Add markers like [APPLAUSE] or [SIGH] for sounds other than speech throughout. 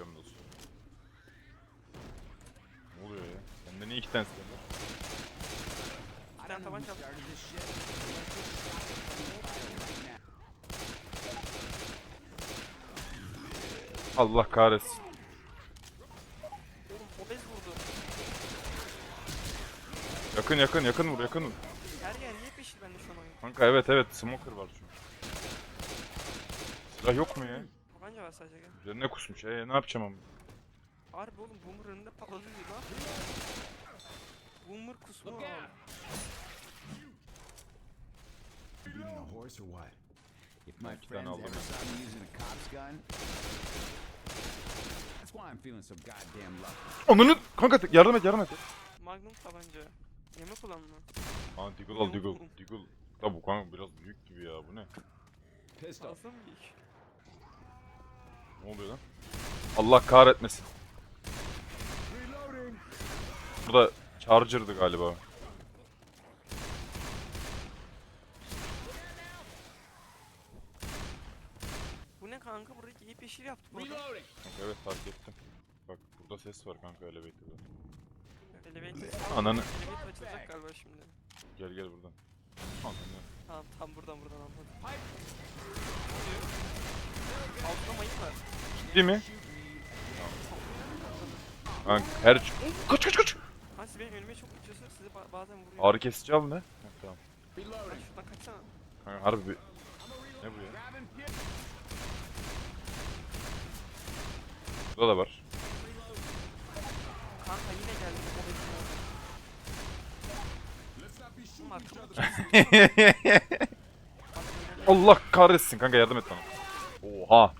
Geliyorum dostum. Ne oluyor ya? Bende niye iki tane silah var? Bir tane tabanca al. Allah kahretsin. Oğlum obez vurdu. Yakın yakın yakın vur yakın vur. Her yer niye peşin bende şu an oyun? Kanka evet evet smoker var çünkü. Silah yok mu ya? Tabanca var sadece gel. Üzerine kusmuş. Ee ne yapacağım ama? Harbi oğlum boomer önünde patladı ne yapıyor? Boomer kusmu al. Beating a horse or what? If my friends ever saw me using a cop's gun, that's why I'm feeling so goddamn lucky. Ananı kanka yardım et yardım et. Magnum tabanca. Yeme kullanma. Aa Deagle al Deagle. Deagle. Ya bu kanka biraz büyük gibi ya bu ne? Pistol. Fazla mı büyük? Ne oluyor lan? Allah kahretmesin. Burada Charger'dı galiba. Bu ne kanka burayı giyip yeşil yaptı bu adam. Kanka evet fark ettim. Bak burada ses var kanka elevator'da. Elevator. Ananı. Elevator açılacak galiba şimdi. Gel gel buradan. Tamam tam buradan buradan anladım. Altta mayın var. Ciddi mi? Kanka her... Kaç kaç kaç! Ha siz benim önüme çok geçiyorsunuz sizi ba- bazen vuruyor. Ağrı kesici al ne? Ha, tamam. Bak şuradan kaçsana. Kanka harbi bir... Ne bu ya? Burada da var. Kanka yine geldi bu obezin [LAUGHS] Allah kahretsin kanka yardım et bana. Oha.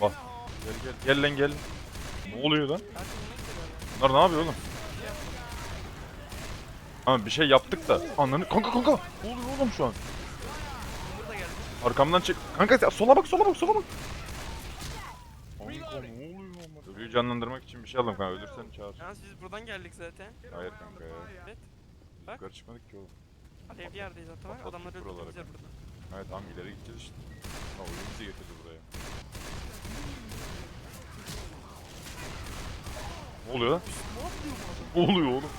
Bak. Gel gel gel lan gel. Ne oluyor lan? Bunlar ne yapıyor oğlum? Ha bir şey yaptık da. Ananı kanka kanka. Ne oluyor oğlum şu an? Arkamdan çık. Kanka sola bak sola bak sola bak. Kanka ne oluyor ama? Ölüyü canlandırmak için bir şey aldım kanka. Ölürsen çağır. Yalnız biz buradan geldik zaten. Hayır kanka ya. Evet. Bak. yukarı çıkmadık ki oğlum. Alevli yerdeyiz zaten bak. Kapattık Adamları buraları öldüreceğiz kanka. burada. Evet tamam ileri gideceğiz işte. Ha oyun bizi getirdi buraya. Ne oluyor lan? Ne oluyor oğlum?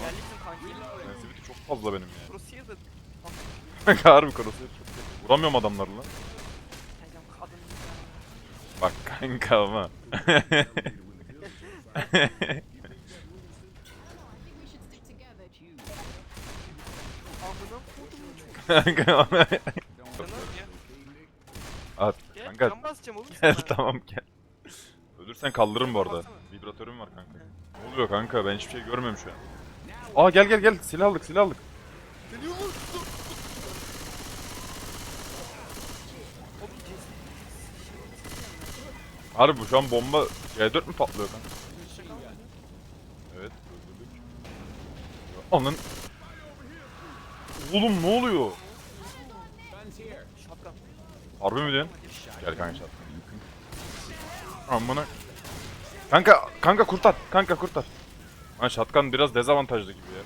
Geldik mi kanki? Sensitivity çok fazla benim ya. Crosshair da... Kanka harbi konusu çok kötü. Vuramıyorum. Hocam kadın ya. Bak kanka ama. [LAUGHS] kanka ya. At. Gel Kanka can basacağım oğlum gel sana. tamam gel. Ölürsen kaldırırım bu arada. Baksana. Vibratörüm var kanka. Ne oluyor kanka ben hiçbir şey görmüyorum şu an. Aa gel gel gel silah aldık silah aldık. Geliyor? Oğlum ceset. Harbi bu şu an bomba C4 mü patlıyor kanka? Şaka mı? Evet öldürdük. Anın. Oğlum ne oluyor? Harbi mi diyorsun? Gel kanka şat. Amına. Kanka kanka kurtar. Kanka kurtar. Ha şatkan biraz dezavantajlı gibi ya.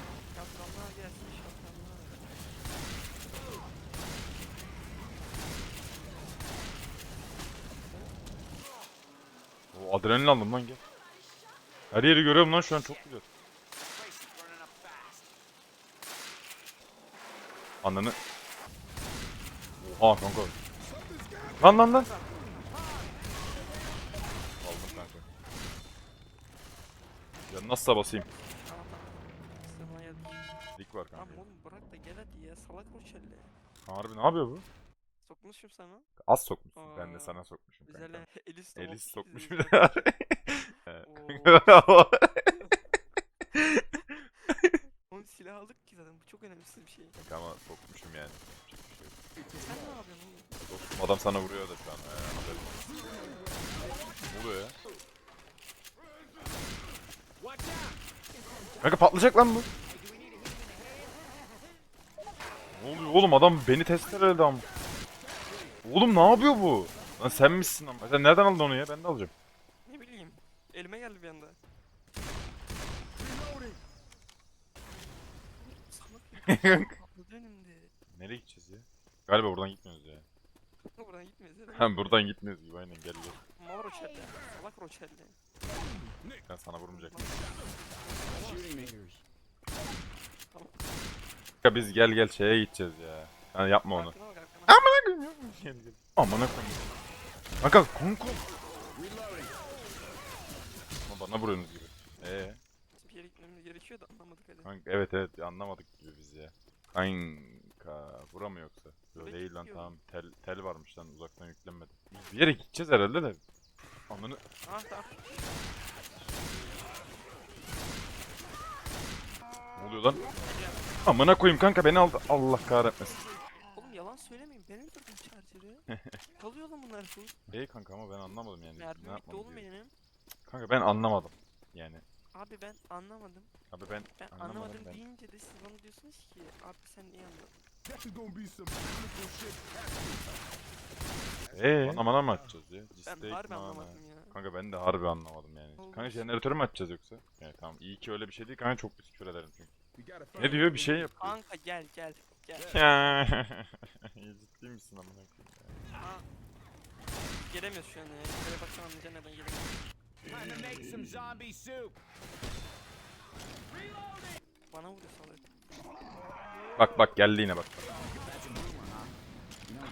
O adrenalin aldım lan gel. Her yeri görüyorum lan şu an çok güzel. Ananı. Oha kanka. Lan lan lan. Aldım kanka. Ya nasıl basayım? Tamam tamam. Geldik. Dik var Tamam kanka. oğlum bırak da gel hadi ya salak ol şelle. Harbi ne yapıyor bu? Sokmuşum sana. Az sokmuşsun. Ben de Aa, sana sokmuşum kanka. Güzel Elis de Elis sokmuş bir de. Oğlum silah aldık ki zaten bu çok önemsiz bir şey. Ama sokmuşum yani. Yapacak bir şey yok. Sen ne adam sana vuruyor da şu an. Ee. Ne oluyor ya? Kanka patlayacak lan bu. Ne oluyor oğlum adam beni testereyle ama. Oğlum ne yapıyor bu? Lan sen misin ama? Sen nereden aldın onu ya? Ben de alacağım. Ne bileyim. Elime geldi bir anda. Salak [LAUGHS] ya. Patladı önümde. Nereye gideceğiz ya? Galiba buradan gitmiyoruz ya. Buradan ya. [LAUGHS] Ha buradan gitmiyoruz gibi aynen gel gel. Mal Roçelle. Salak Roçelle. Ben sana vurmayacak. Kanka biz gel gel şeye gideceğiz ya. Yani yapma onu. Arkana bak arkana. Amına koyayım. Gel gel. Amına koyayım. Kanka konko. Ama bana vuruyorsunuz gibi. Ee, Bir yere gitmemiz gerekiyor da anlamadık hadi. kanka evet evet anlamadık gibi biz ya. Kanka bura mı yoksa? Buraya değil lan tamam tel tel varmış lan uzaktan yüklenmedi. Bir yere gideceğiz herhalde de. Amına Ah tamam. ne oluyor lan? Amına koyayım kanka beni aldı. Allah kahretmesin. Oğlum yalan söylemeyin. Ben öldürdüm charger'ı. [LAUGHS] Kalıyor lan bunlar full. İyi kanka ama ben anlamadım yani. Mermi ne bitti oğlum gerekiyor? benim. Kanka ben anlamadım. Yani. Abi ben anlamadım. Abi ben Ben Anlamadım anlamadım ben. deyince de siz bana diyorsunuz ki abi sen niye anladın? Eee? Bana mana mı açacağız ya? Ben harbi mana. anlamadım ya. Kanka ben de harbi anlamadım yani. Olmuş. Kanka jeneratörü mü açacağız yoksa? Yani tamam iyi ki öyle bir şey değil kanka çok pis küfür ederim çünkü. Ne diyor bir şey yapıyor. Kanka gel gel gel. [LAUGHS] Ciddi misin amına koyayım ya? Aa. Gelemiyoruz şu an ya. Şöyle baksan anlayacaksın neden gelemiyoruz. Time to make some zombie soup. Bana vuruyor salak. Bak bak geldi yine bak.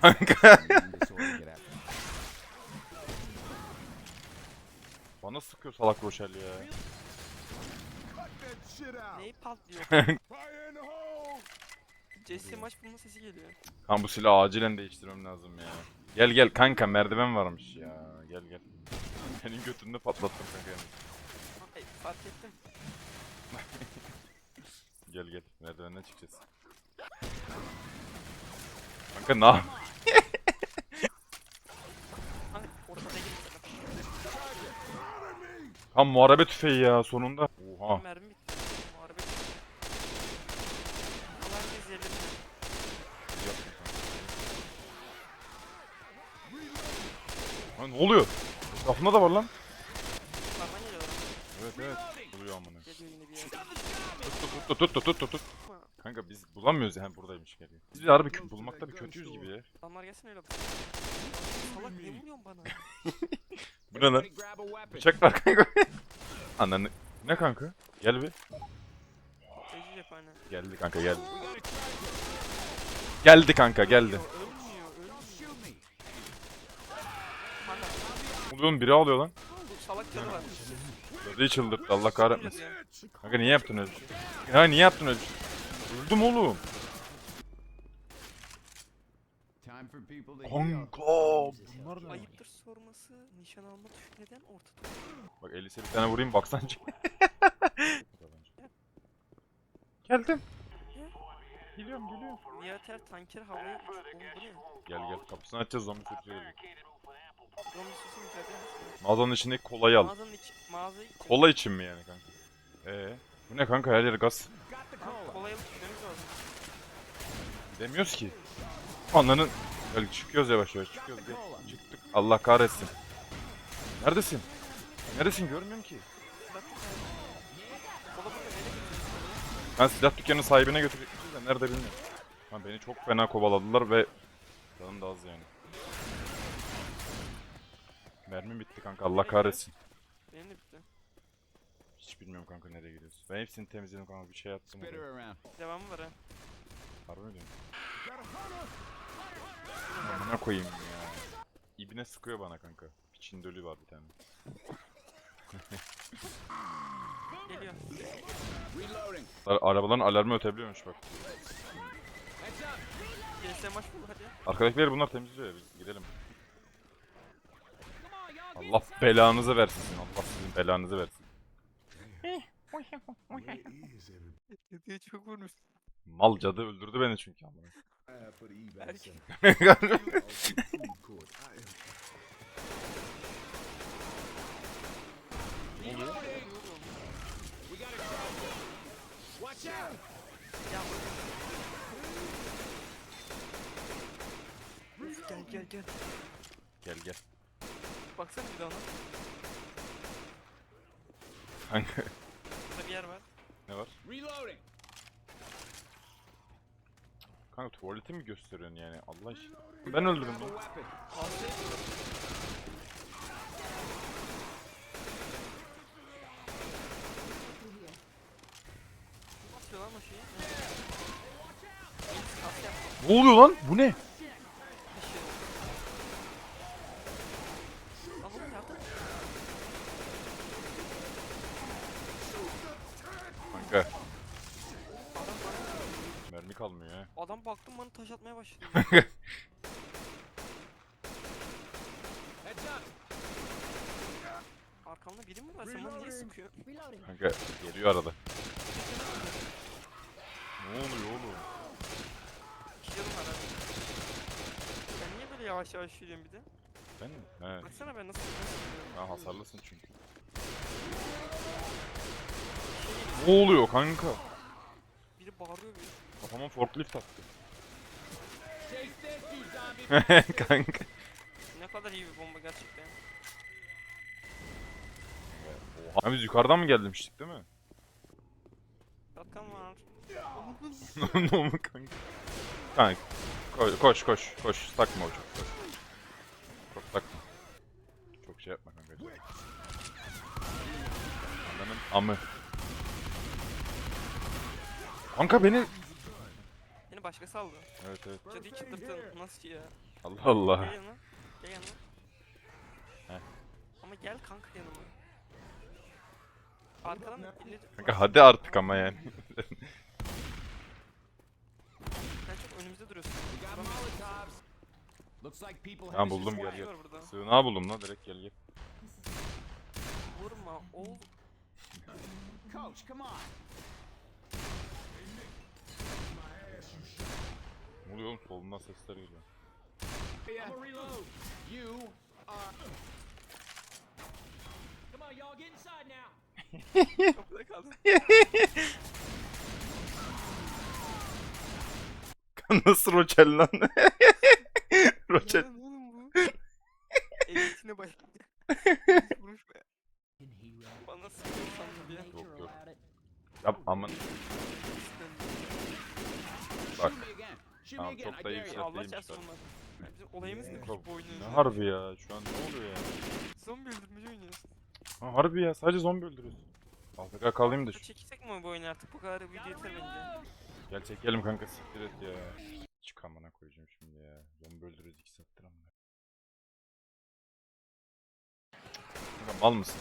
Kanka. [LAUGHS] Bana sıkıyor salak Roşel ya. Neyi patlıyor? [LAUGHS] Jesse maç bulma sesi geliyor. Kan bu silahı acilen değiştirmem lazım ya. Gel gel kanka merdiven varmış ya. Gel gel. Senin götünde patlattım kanka. Ay, fark ettim. [LAUGHS] Gel gel merdivenden çıkacağız. Kanka ne yap- [LAUGHS] Kanka ortada gelin. Kan muharebe tüfeği ya sonunda. Oha. Mermi bitti. Muharebe bitti. Allah herkes yerlerinde. Ha, ne oluyor? Etrafında da var lan. Evet evet. Oluyor amına. Geliyor yine bir yer. Tut tut tut tut tut tut. Kanka biz bulamıyoruz yani buradaymış geliyor. Biz bir harbi kü- bulmakta bir kötüyüz gibi ya. adamlar gelsin öyle bak. Salak niye vuruyorsun bana? [LAUGHS] Bu ne lan? Bıçak var kanka. [LAUGHS] Ananı. Ne kanka? Gel bir. Tecrübe cephane. Geldi kanka geldi. Geldi kanka geldi. Ölmüyor. Kanka biri alıyor lan. bu salak canı var. Böbreği çıldırttı Allah kahretmesin. Kanka niye yaptın öyle? şey? Ya niye yaptın öyle? şey? Öldüm oğlum. Kanka bunlar ne? Ayıptır sorması nişan alma tuşu neden ortada? Bak Elis'e bir tane vurayım baksan. [LAUGHS] Geldim. Geliyorum geliyorum. Niyater tanker havaya uçtu. Gel gel kapısını açacağız zombi sürücüye susun mücadele etsin. Mağazanın içindeki kolayı al. Mağazanın içi, mağazayı içi. Kola için mi yani kanka? Ee, bu ne kanka her yer gaz. Kolayı alıp gitmemiz lazım. Gidemiyoruz ki. Ananın. Öyle çıkıyoruz yavaş yavaş çıkıyoruz. Gel. Çıktık. Allah kahretsin. Neredesin? Neredesin görmüyorum ki. Bak bir tane. Kola burada nereye gidiyorsun? Ben silah dükkanının sahibine götürecekmişim de nerede bilmiyorum. Ha, beni çok fena kovaladılar ve canım da az yani. Mermim bitti kanka Allah kahretsin. Benim de bitti. Hiç bilmiyorum kanka nereye gidiyoruz. Ben hepsini temizledim kanka bir şey her oraya. Devamı var ha. Harbi mi diyorsun? Amına koyayım ya. İbine sıkıyor bana kanka. İçinde ölü var bir tane. Geliyor. Reloading. Ar- Arabaların alarmı ötebiliyormuş bak. Heads up. GS maç bul hadi. Arkadakileri bunlar temizliyor ya biz gidelim. Allah belanızı versin. Allah sizin belanızı versin. Dediği çok vurmuş. Mal cadı öldürdü beni çünkü amına. Ya Gel gel gel. gel gel. Baksana bir de ona. Kanka Burada bir yer var. ne var? Reloading. Kanka tuvaleti mi gösteriyorsun yani Allah aşkına? Ben öldürdüm bunu. Lan o şeyi? Yaptı. Ne oluyor lan? Bu ne? Bir şey. Lan oğlum yardım. Kanka Adam bana mermi kalmıyor ya. Adam baktım bana taş atmaya başladı. [LAUGHS] Arkamda biri mi var? Sen bana niye sıkıyorsun? Kanka geliyor arada. Ne oluyor oğlum? İki canım var abi. Sen niye böyle yavaş yavaş yürüyorsun bir de? Ben mi? He. Baksana ben nasıl nasıl yürüyorum. Ha hasarlısın çünkü. Ne oluyor kanka? Biri bağırıyor biri. Kafama forklift attı. Kanka. Ne kadar iyi bir bomba gerçekten. Oha. Ha, biz yukarıdan mı gelmiştik değil mi? Kalkan var. [LAUGHS] ne oldu kanka? Kanka. Koş koş koş. koş. Takma o çok. Koş. Çok takma. Çok şey yapma kanka. Ananın amı. Kanka beni... Başkası aldı. Evet evet. Cadıyı çıldırttın. Nasıl ya? Allah Allah. Gel yanıma. Gel yanıma. Heh. Ama gel kanka yanıma. Arkadan ileri... Kanka hadi artık ama yani. [LAUGHS] Sen çok önümüzde duruyorsun. Have buldum gel gel. Sığınağı buldum lan direkt gel gel. Vurma oğlum. Coach, come on. Ne oluyor oğlum solundan sesler geliyor. I'm a reload. You Come on, y'all, get inside now. Kapıda kaldı. Nasıl roçel lan? roçel. Ya ne oğlum bu? [LAUGHS] Eğitine başladı. Vurmuş be. Bana sıkıyor sandım ya. Yok yok. Yap aman. Bak. shoot me again. Again. çok da yüksek. Allah değilmiş çarpsın. Bizim olayımız ne Kanka, bu oyunu? Harbi ya şu an ne oluyor ya? Zombi öldürmece oynuyoruz. Ha, harbi ya sadece zombi öldürüyorsun. AFK kalayım da şu. Çekilsek mi bu oyunu artık? Bu kadar video yeter bence. Gel çekelim kanka siktir et ya. Çık amına koyacağım şimdi ya. Zombi öldürüyoruz 2 saattir amına. Kanka mal mısın?